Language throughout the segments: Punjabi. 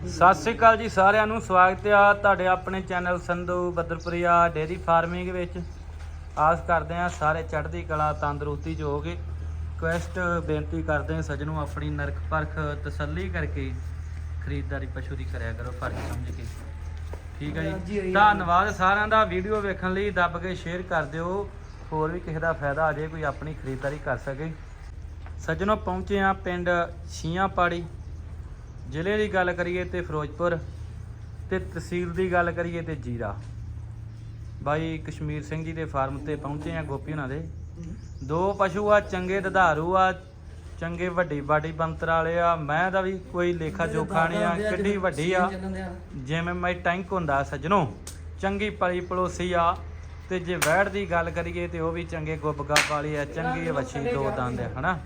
ਸਤਿ ਸ੍ਰੀ ਅਕਾਲ ਜੀ ਸਾਰਿਆਂ ਨੂੰ ਸਵਾਗਤ ਆ ਤੁਹਾਡੇ ਆਪਣੇ channel Sandhu Badarpuria dairy farming ਵਿੱਚ। ਆਸ ਕਰਦੇ ਆ ਸਾਰੇ ਚੜ੍ਹਦੀ ਕਲਾ ਤੰਦਰੁਸਤੀ ਚ ਹੋਗੇ ਕੁਐਸਟ ਬੇਨਤੀ ਕਰਦੇ ਆ ਸੱਜਣੋਂ ਆਪਣੀ ਨਰਕ ਪਰਖ ਤਸੱਲੀ ਕਰਕੇ ਖਰੀਦਦਾਰੀ ਪਸ਼ੂ ਦੀ ਕਰਿਆ ਕਰੋ ਫ਼ਰਕ ਸਮਝ ਕੇ। ਠੀਕ ਹੈ ਜੀ। ਧੰਨਵਾਦ ਸਾਰਿਆਂ ਦਾ। ਵੀਡੀਓ ਵੇਖਣ ਲਈ ਦੱਬ ਕੇ ਸ਼ੇਅਰ ਕਰ ਦਿਓ। ਹੋਰ ਵੀ ਕਿਸੇ ਦਾ ਫਾਇਦਾ ਆ ਜਾਏ ਕੋਈ ਆਪਣੀ ਖਰੀਦਦਾਰੀ ਕਰ ਸਕੇ। ਸੱਜਣੋਂ ਪਹੁੰਚੇ ਆ ਪਿੰਡ ਛੀਆਂ ਪਾੜੀ ਜ਼ਿਲ੍ਹੇ ਦੀ ਗੱਲ ਕਰੀਏ ਤੇ ਫਿਰੋਜ਼ਪੁਰ ਤੇ ਤਹਿਸੀਲ ਦੀ ਗੱਲ ਕਰੀਏ ਤੇ ਜੀਰਾ। ਬਾਈ ਕਸ਼ਮੀਰ ਸਿੰਘ ਜੀ ਦੇ ਫਾਰਮ ਤੇ ਪਹੁੰਚੇ ਆ ਗੋਪੀ ਉਹਨਾਂ ਦੇ। ਦੋ ਪਸ਼ੂ ਆ ਚੰਗੇ ਦੁਧਾਰੂ ਆ ਚੰਗੇ ਵੱਡੀ ਬਾਡੀ ਬੰਤਰ ਵਾਲੇ ਆ। ਮੈਂ ਦਾ ਵੀ ਕੋਈ ਲੇਖਾ ਜੋਖਾ ਨਹੀਂ ਆ ਕਿੱਡੀ ਵੱਡੀ ਆ। ਜਿਵੇਂ ਮੈਂ ਟੈਂਕ ਹੁੰਦਾ ਸੱਜਣੋ ਚੰਗੀ ਪਲੀ ਪਲੋਸੀ ਆ। ਤੇ ਜੇ ਵੈੜ ਦੀ ਗੱਲ ਕਰੀਏ ਤੇ ਉਹ ਵੀ ਚੰਗੇ ਗੁੱਬਗਾ ਵਾਲੀ ਆ ਚੰਗੀ ਵੱਛੀ ਦੋ ਦੰਦ ਹਨਾ?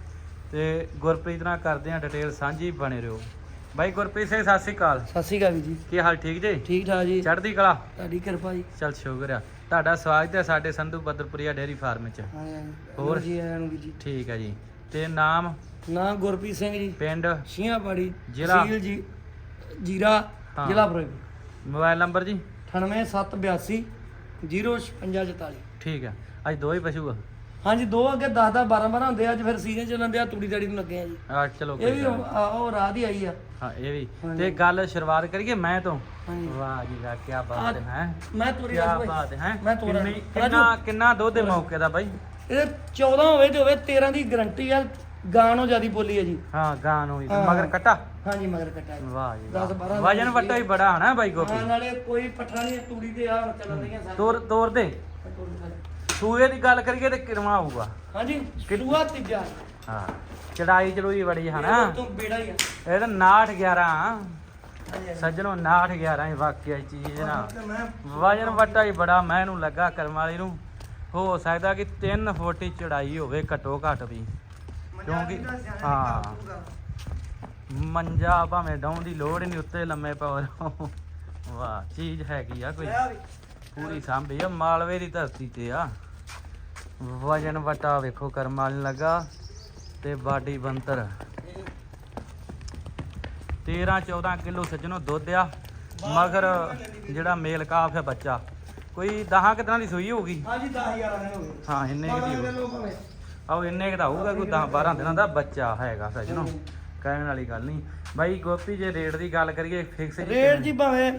ਤੇ ਗੁਰਪ੍ਰੀਤ ਨਾਲ ਕਰਦੇ ਆ ਡਿਟੇਲ ਸਾਂਝੀ ਬਣੇ ਰਹੋ। ਬਾਈ ਗੁਰਪ੍ਰੀਤ ਸਿੰਘ ਸਤਿ ਸ੍ਰੀ ਅਕਾਲ। ਸਤਿ ਸ਼੍ਰੀ ਅਕਾਲ ਵੀਰ ਜੀ। ਕੀ ਹਾਲ ਠੀਕ ਜੇ? ਠੀਕ ਠਾਕ ਜੀ। ਚੜ੍ਹਦੀ ਕਲਾ? ਤੁਹਾਡੀ ਕਿਰਪਾ ਜੀ। ਚਲ ਸ਼ੁਕਰ ਆ। ਤੁਹਾਡਾ ਸਵਾਗਤ ਹੈ ਸਾਡੇ ਸੰਧੂ ਬੱਦਰਪੁਰੀਆ ਡੇਅਰੀ ਫਾਰਮ 'ਚ। ਹਾਂ ਹੋਰ? ਜੀ ਆਇਆਂ ਨੂੰ ਵੀਰ ਜੀ। ਠੀਕ ਹੈ ਜੀ। ਤੇ ਨਾਮ? ਨਾਂ ਗੁਰਪ੍ਰੀਤ ਸਿੰਘ ਜੀ। ਪਿੰਡ? ਸ਼ੀਆਂਪਾੜੀ ਜ਼ਿਲ੍ਹਾ? ਤਹਿਸੀਲ ਜੀ ਜੀਰਾ ਹਾਂ। ਜ਼ਿਲ੍ਹਾ ਫਿਰੋਜ਼ਪੁਰ ਮੋਬਾਈਲ ਨੰਬਰ ਜੀ? 98782 05644 ਠੀਕ ਹੈ। ਅੱਜ ਦੋ ਹੀ ਪਸ਼ੂ ਆ। ਹਾਂਜੀ ਦੋ ਅੱਗੇ 10 10 12 12 ਹੁੰਦੇ ਆ, ਅੱਜ ਫਿਰ ਸੀਜ਼ਨ ਚੱਲਣ ਦੇ ਆ ਤੂੜੀ ਦਾੜੀ ਨੂੰ ਲੱਗੇ ਆ ਜੀ। ਆ ਚਲੋ ਇਹ ਕੋਈ ਵੀ ਗੱਲ ਉਹ ਨੀ। ਆ, ਉਹ ਰਾਤ ਹੀ ਆਈ ਆ। ਹਾਂ ਇਹ ਵੀ। ਤੇ ਗੱਲ ਸ਼ੁਰੂਆਤ ਕਰੀਏ ਮੈਂ ਤੋਂ? ਹਾਂਜੀ। ਵਾਹ ਜੀ ਵਾਹ ਕੀ ਬਾਤ ਹੈ ਮੈਂ ਤੋਰੀ ਕੀ ਰਾਜੂ ਬਾਤ ਹੈ ਮੈਂ ਤੋਰਾ ਕਿੰਨੀ- ਕਿੰਨਾ ਕਿੰਨਾ ਦੁੱਧ ਦੇ ਮੌਕੇ ਦਾ ਬਾਈ? ਇਹ 14 ਹੋਵੇ ਤੇ ਹੋਵੇ 13 ਦੀ ਗਰੰਟੀ ਆ ਗਾਂ ਨੂੰ ਜਿਆਦੀ ਬੋਲੀ ਆ ਜੀ। ਹਾਂ ਗਾਂ ਨੂੰ ਹੀ ਹਾਂ। ਮਗਰ ਕੱਟਾ? ਹਾਂਜੀ ਮਗਰ ਕੱਟਾ ਜੀ। ਵਾਹ ਜੀ 10 ਵਾਹ। 12 ਵਜਨ ਵੱਟਾ ਹੀ ਬੜਾ ਹਨਾ ਬਾਈ ਗੋਪੀ? ਹਾਂ ਨਾਲੇ ਕੋਈ ਪੱਠਾ ਨਹੀਂ ਤੂੜੀ ਤੇ ਆ ਚੱਲ ਰਹੀਆਂ ਸਾਰੇ ਤੋਰ ਤੋਰ ਦੇ। ਸੂਏ ਦੀ ਗੱਲ ਕਰੀਏ ਤੇ ਕਿਰਮਾ ਹੋਊਗਾ ਹਾਂਜੀ ਕਿਲੂਆ ਤੀਜਾ। ਹਾਂ ਚੜਾਈ ਚੜੂਈ ਬੜੀ ਹਨਾ। ਇਹ ਤੋਂ ਬੇੜਾ ਹੀ ਆ। ਇਹ ਤਾਂ 69 11 ਹਾਂਜੀ ਸੱਜਣੋ 69 11 ਹੀ ਵਾਕਿਆ ਚੀਜ਼ ਨਾ। ਵਜਨ ਵੱਟਾ ਹੀ ਬੜਾ ਮੈਂ ਇਹਨੂੰ ਲੱਗਾ ਕਰਮ ਵਾਲੀ ਨੂੰ। ਹੋ ਸਕਦਾ ਕਿ 3 ਫੁੱਟ ਹੀ ਚੜਾਈ ਹੋਵੇ ਘੱਟੋ ਘੱਟ ਵੀ। ਕਿਉਂਕਿ ਹਾਂ। ਮੰਜਾ ਭਾਵੇਂ ਡਾਉਣ ਦੀ ਲੋੜ ਹੀ ਨਹੀਂ ਉੱਤੇ ਲੰਮੇ ਪੈ ਰਹੋ। ਵਾਹ ਚੀਜ਼ ਹੈਗੀ ਆ ਕੋਈ। ਪੂਰੀ ਸਾਂਭੀ ਆ ਮਾਲਵੇ ਦੀ ਧਰਤੀ ਤੇ ਆ। ਵਜਨ ਵਟਾ ਵੇਖੋ ਕਰਮ ਵਾਲੀ ਲੱਗਾ ਤੇ ਬਾਡੀ ਬੰਤਰ 13 14 ਕਿਲੋ ਸੱਜਣੋ ਦੁੱਧ ਆ ਮਗਰ ਜਿਹੜਾ ਮੇਲ ਕਾਫ ਹੈ ਬੱਚਾ। ਕੋਈ 10 ਕਿਤਨਾ ਦੀ ਸੂਈ ਹੋਊਗੀ? ਹਾਂਜੀ 10000 ਨੇ ਹੋ ਗਏ। ਹਾਂ ਇੰਨੇ ਕੁ ਦੀ ਆਓ ਇੰਨੇ ਕੁ ਦਾ ਹੋਊਗਾ ਕੋਈ 10 12 ਦਿਨਾਂ ਦਾ ਬੱਚਾ ਹੈਗਾ ਸੱਜਣੋ। ਕਹਿਣ ਵਾਲੀ ਗੱਲ ਨਹੀਂ। ਬਾਈ ਗੋਪੀ ਜੇ ਰੇਟ ਦੀ ਗੱਲ ਕਰੀਏ ਫਿਕਸ ਰੇਟ ਜੀ ਭਾਵੇਂ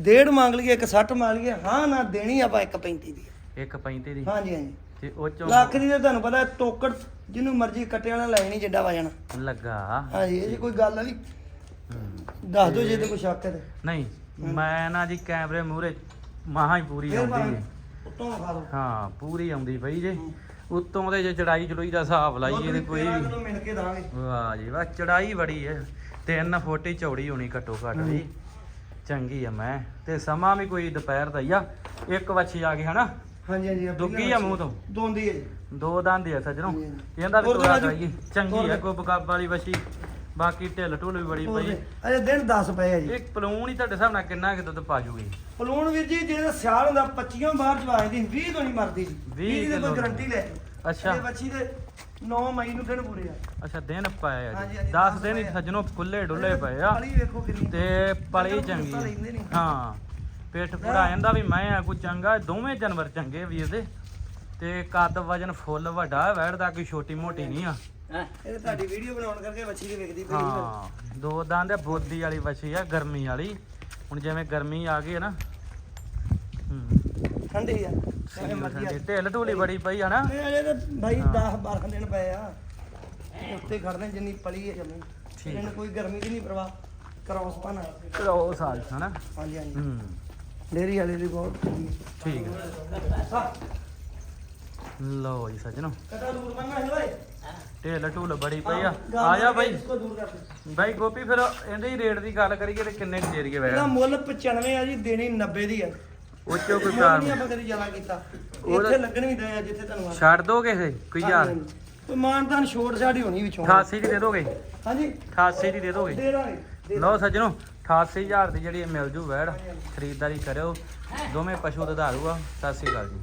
ਡੇਢ ਮੰਗ ਲਈਏ ਇੱਕ 60 ਮੰਗ ਲਈਏ ਹਾਂ ਨਾ ਦੇਣੀ ਆਪਾਂ 1.35 ਦੀ। 1.35 ਦੀ ਹਾਂਜੀ ਹਾਂਜੀ। ਤੇ ਉਹ ਚੋਂ ਲੱਖ ਦੀ ਤੇ ਤੁਹਾਨੂੰ ਪਤਾ ਤੋਕੜ ਜਿਹਨੂੰ ਮਰਜ਼ੀ ਕੱਟੇ ਵਾਲਾ ਲੈ ਨਹੀਂ ਜਿੱਡਾ ਵਜਣ। ਲੱਗਾ। ਹਾਂਜੀ ਇਹ ਕੋਈ ਗੱਲ ਆ ਵੀ। ਹੂੰ। ਦੱਸ ਦਿਓ ਜੇ ਤੇ ਕੋਈ ਸ਼ੱਕ ਹੈ ਤੇ। ਨਹੀਂ ਮੈਂ ਨਾ ਜੀ ਕੈਮਰੇ ਮੂਹਰੇ ਮਹਾ ਹੀ ਪੂਰੀ ਫਿਰ ਆਉਂਦੀ ਭਾਵੇਂ ਹੈ। ਉੱਤੋਂ ਖਾ ਲਓ ਹਾਂ ਪੂਰੀ ਆਉਂਦੀ ਪਈ ਜੇ। ਉੱਤੋਂ ਦੇ ਜੇ ਚੜਾਈ ਚੜੂਈ ਦਾ ਹਿਸਾਬ ਲਾਈਏ ਤੇ ਕੋਈ ਵੀ। ਮਿਲ ਕੇ ਦਾਂਗੇ। ਵਾਹ ਜੀ ਵਾਹ ਚੜਾਈ ਬੜੀ ਹੈ। ਤਿੰਨ ਫੁੱਟ ਹੀ ਚੌੜੀ ਹੋਣੀ ਘੱਟੋ ਘੱਟ ਵੀ। ਚੰਗੀ ਆ ਮੈਂ। ਤੇ ਸਮਾਂ ਵੀ ਕੋਈ ਦੁਪਹਿਰ ਦਾ ਹੀ ਆ। ਇੱਕ ਵੱਛੀ ਆ ਗਈ ਹਨਾ? ਹਾਂਜੀ ਹਾਂਜੀ ਆਪਣੀ ਦੁੱਗੀ ਆ ਮੂੰਹ ਤੋਂ? ਦੋਂਦੀ ਹੈ ਜੀ। ਦੋ ਦੰਦ ਆ ਸੱਜਣੋ। ਹਾਂਜੀ, ਹਾਂਜੀ। ਇਹਦਾ ਵੀ ਹੋਰ ਕਰਾਈਏ ਚੰਗੀ ਹੋਰ ਆ ਦੇ। ਗੁੱਬ ਗੱਬ ਵਾਲੀ ਵੱਛੀ। ਬਾਕੀ ਢਿੱਲ ਢੁੱਲ ਵੀ ਬੜੀ ਪਈ। ਅਜੇ ਦਿਨ 10 ਪਏ ਆ ਜੀ। ਇਹ ਪਲੂਣ ਹੀ ਤੁਹਾਡੇ ਹਿਸਾਬ ਨਾਲ ਕਿੰਨਾ ਕਿ ਦੁੱਧ ਪਾ ਜੂਗੀ? ਪਲੂਣ ਵੀਰ ਜੀ ਜਿਹੜਾ ਸਿਆਲ ਹੁੰਦਾ 25 ਬਾਹਰ ਚ ਵਾਜਦੀ 20 ਤੋਂ ਨਹੀਂ ਮਰਦੀ ਜੀ। 20 ਦੀ ਕਿਲੋ ਕੋਈ ਗਾਰੰਟੀ ਲੈ ਅੱਛਾ। ਇਹ ਬੱਚੀ ਦੇ 9 ਮਈ ਨੂੰ ਦਿਨ ਪੂਰੇ ਆ। ਅੱਛਾ ਦਿਨ ਪਏ ਆ ਹਾਂਜੀ, ਜੀ। ਹਾਂਜੀ, 10 ਦਸ ਦਿਨ ਹੀ ਪਏ ਆ। ਸੱਜਣੋ ਖੁੱਲੇ ਡੁੱਲੇ ਪਏ ਆ। ਪਲੀ ਵੇਖੋ ਕਿੰਨੀ ਤੇ ਪਲੀ ਚੰਗੀ। ਲੈਂਦੇ। ਹਾਂ। ਪਿੱਠ ਪੂਰਾ ਜਾਂਦਾ ਵੀ ਮੈਂ ਆ ਕੋਈ ਚੰਗਾ ਦੋਵੇਂ ਜਾਨਵਰ ਚੰਗੇ ਵੀਰ ਦੇ ਤੇ ਕੱਦ ਵਜਨ ਫੁੱਲ ਵੱਡਾ ਵੈੜ ਦਾ ਕੋਈ ਛੋਟੀ ਮੋਟੀ ਨਹੀਂ ਆ। ਇਹ ਤੁਹਾਡੀ ਵੀਡੀਓ ਬਣਾਉਣ ਕਰਕੇ ਬੱਚੀ ਦੀ ਵੇਖਦੀ ਪਈ ਹਾਂ ਦੋ ਦੰਦ ਆ ਬੋਦੀ ਵਾਲੀ ਵੱਛੀ ਆ ਗਰਮੀ ਵਾਲੀ। ਹੁਣ ਜਿਵੇਂ ਗਰਮੀ ਆ ਗਈ ਹੈ ਨਾ ਹੂੰ। ਠੰਡੀ ਆ ਆ। ਢਿੱਲ ਢੂਲੀ ਬੜੀ ਪਈ ਆ ਨਾ। ਇਹ ਅਜੇ ਤਾਂ ਭਾਈ ਹਾਂ। 10 12 ਦਿਨ ਪਏ ਆ। ਉੱਤੇ ਖੜਨੇ ਜਿੰਨੀ ਪਲੀ ਹੈ ਜਮੀ ਠੀਕ। ਇਹਨੂੰ ਕੋਈ ਗਰਮੀ ਦੀ ਨਹੀਂ ਪਰਵਾਹ। ਕ੍ਰੋਸ ਪਾਣਾ ਉਹ ਸਾਲ ਹਨਾ ਹਾਂਜੀ ਹਾਂਜੀ। ਹੂੰ। ਡੇਰੀ ਵਾਲੇ ਦੀ ਬਹੁਤ ਠੀਕ ਹੈ। ਲਓ ਜੀ ਸੱਜਣੋ। ਕਟਾ ਦੂਰ ਬੰਨਾ ਹੈ ਓਏ। ਢਿੱਲ ਢੂਲ ਬੜੀ ਪਈ ਆ। ਆ ਜਾ ਬਾਈ। ਇਸਕੋ ਦੂਰ ਕਰ ਦੇ। ਬਾਈ ਗੋਪੀ ਫਿਰ ਇਹਦੇ ਹੀ ਰੇਟ ਦੀ ਗੱਲ ਕਰੀਏ ਤੇ ਕਿੰਨੇ ਕੁ ਦੇ ਦਈਏ ਇਹਦਾ ਵੈੜ ਮੁੱਲ 95 ਆ ਜੀ ਦੇਣੀ 90 ਦੀ ਆ। ਉਹ ਚੋਂ ਕੋਈ ਕਾਰ ਨਹੀਂ ਆਪਾਂ ਕਦੀ ਜ਼ਿਆਦਾ ਕੀਤਾ। ਇੱਥੇ ਲੱਗਣ ਵੀ ਦਏ ਆ ਜਿੱਥੇ ਤੁਹਾਨੂੰ ਛੱਡ ਦੋਗੇ ਇਹ ਕੋਈ ਯਾਰ। ਕੋਈ ਮਾਨਤਾਨ ਛੋਟ ਛਾੜੀ ਹੋਣੀ ਵਿੱਚੋਂ। 88 ਦੀ ਦੇ ਦੋਗੇ? ਹਾਂਜੀ। 88 ਦੀ ਦੇ ਦੋਗੇ? ਦੇ ਦਾਂਗੇ ਦੇ ਲਓ ਸੱਜਣੋ 88000 ਦੀ ਜਿਹੜੀ ਮਿਲ ਜੂ ਵੈੜ ਖਰੀਦਦਾਰੀ ਕਰਿਓ। ਦੋਵੇਂ ਪਸ਼ੂ ਦੁਧਾਰੂ ਆ। ਸਤਿ ਸ੍ਰੀ ਅਕਾਲ ਜੀ।